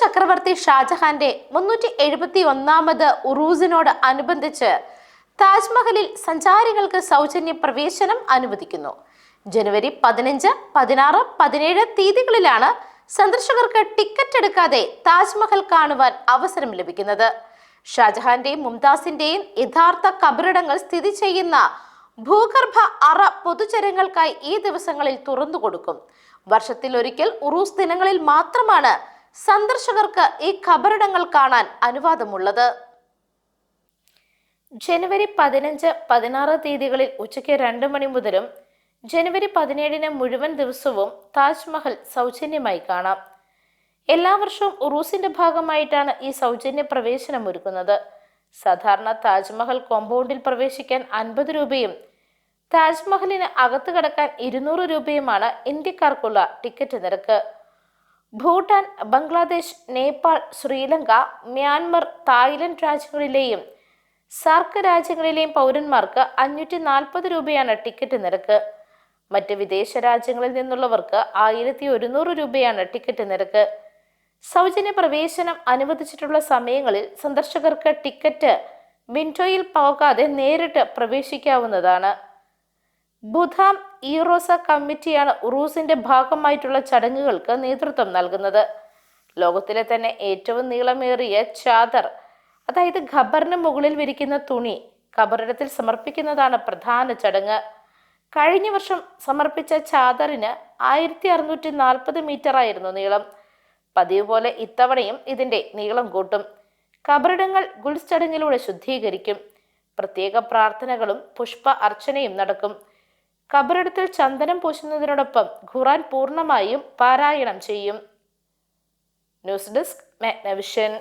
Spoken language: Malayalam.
ചക്രവർത്തി ഷാജഹാന്റെ മുന്നൂറ്റി എഴുപത്തി ഒന്നാമത് ഉറൂസിനോട് അനുബന്ധിച്ച് താജ്മഹലിൽ സഞ്ചാരികൾക്ക് സൗജന്യ പ്രവേശനം അനുവദിക്കുന്നു. ജനുവരി പതിനഞ്ച് പതിനാറ് പതിനേഴ് തീയതികളിലാണ് സന്ദർശകർക്ക് ടിക്കറ്റ് എടുക്കാതെ താജ്മഹൽ കാണുവാൻ അവസരം ലഭിക്കുന്നത്. ഷാജഹാന്റെയും മുംതാസിന്റെയും യഥാർത്ഥ കബറിടങ്ങൾ സ്ഥിതി ചെയ്യുന്ന ഭൂഗർഭ അറ പൊതുജനങ്ങൾക്കായി ഈ ദിവസങ്ങളിൽ തുറന്നു കൊടുക്കും വർഷത്തിൽ ഒരിക്കൽ ഉറൂസ് ദിനങ്ങളിൽ മാത്രമാണ് സന്ദർശകർക്ക് ഈ ഖബറിടങ്ങൾ കാണാൻ അനുവാദമുള്ളത്. ജനുവരി പതിനഞ്ച് പതിനാറ് തീയതികളിൽ ഉച്ചയ്ക്ക് രണ്ട് മണി മുതലും ജനുവരി പതിനേഴിന് മുഴുവൻ ദിവസവും താജ്മഹൽ സൗജന്യമായി കാണാം. എല്ലാ വർഷവും ഉറൂസിന്റെ ഭാഗമായിട്ടാണ് ഈ സൗജന്യ പ്രവേശനം ഒരുക്കുന്നത്. സാധാരണ താജ്മഹൽ കോമ്പൗണ്ടിൽ പ്രവേശിക്കാൻ അൻപത് രൂപയും താജ്മഹലിന് അകത്ത് കടക്കാൻ ഇരുന്നൂറ് രൂപയുമാണ് ഇന്ത്യക്കാർക്കുള്ള ടിക്കറ്റ് നിരക്ക്. ഭൂട്ടാൻ ബംഗ്ലാദേശ് നേപ്പാൾ ശ്രീലങ്ക മ്യാൻമർ തായ്ലൻഡ് രാജ്യങ്ങളിലെയും സാർക്ക് രാജ്യങ്ങളിലെയും പൗരന്മാർക്ക് അഞ്ഞൂറ്റി നാൽപ്പത് രൂപയാണ് ടിക്കറ്റ് നിരക്ക്. മറ്റ് വിദേശ രാജ്യങ്ങളിൽ നിന്നുള്ളവർക്ക് ആയിരത്തി ഒരുന്നൂറ് രൂപയാണ് ടിക്കറ്റ് നിരക്ക്. സൗജന്യ പ്രവേശനം അനുവദിച്ചിട്ടുള്ള സമയങ്ങളിൽ സന്ദർശകർക്ക് ടിക്കറ്റ് വിൻഡോയിൽ പോകാതെ നേരിട്ട് പ്രവേശിക്കാവുന്നതാണ്. ബുധാം ഈറോസ കമ്മിറ്റിയാണ് ഉറൂസിന്റെ ഭാഗമായിട്ടുള്ള ചടങ്ങുകൾക്ക് നേതൃത്വം നൽകുന്നത്. ലോകത്തിലെ തന്നെ ഏറ്റവും നീളമേറിയ ചാദർ അതായത് ഖബറിന് മുകളിൽ വിരിക്കുന്ന തുണി ഖബറിടത്തിൽ സമർപ്പിക്കുന്നതാണ് പ്രധാന ചടങ്ങ്. കഴിഞ്ഞ വർഷം സമർപ്പിച്ച ചാദറിന് ആയിരത്തി അറുന്നൂറ്റി നാൽപ്പത് മീറ്റർ ആയിരുന്നു നീളം. പതിവ് പോലെ ഇത്തവണയും ഇതിന്റെ നീളം കൂട്ടും. കബറിടങ്ങൾ ഗുൾസ് ചടങ്ങിലൂടെ ശുദ്ധീകരിക്കും. പ്രത്യേക പ്രാർത്ഥനകളും പുഷ്പ അർച്ചനയും നടക്കും. കബറിടത്തിൽ ചന്ദനം പൂശുന്നതിനോടൊപ്പം ഖുറാൻ പൂർണമായും പാരായണം ചെയ്യും. News desk Magnavision.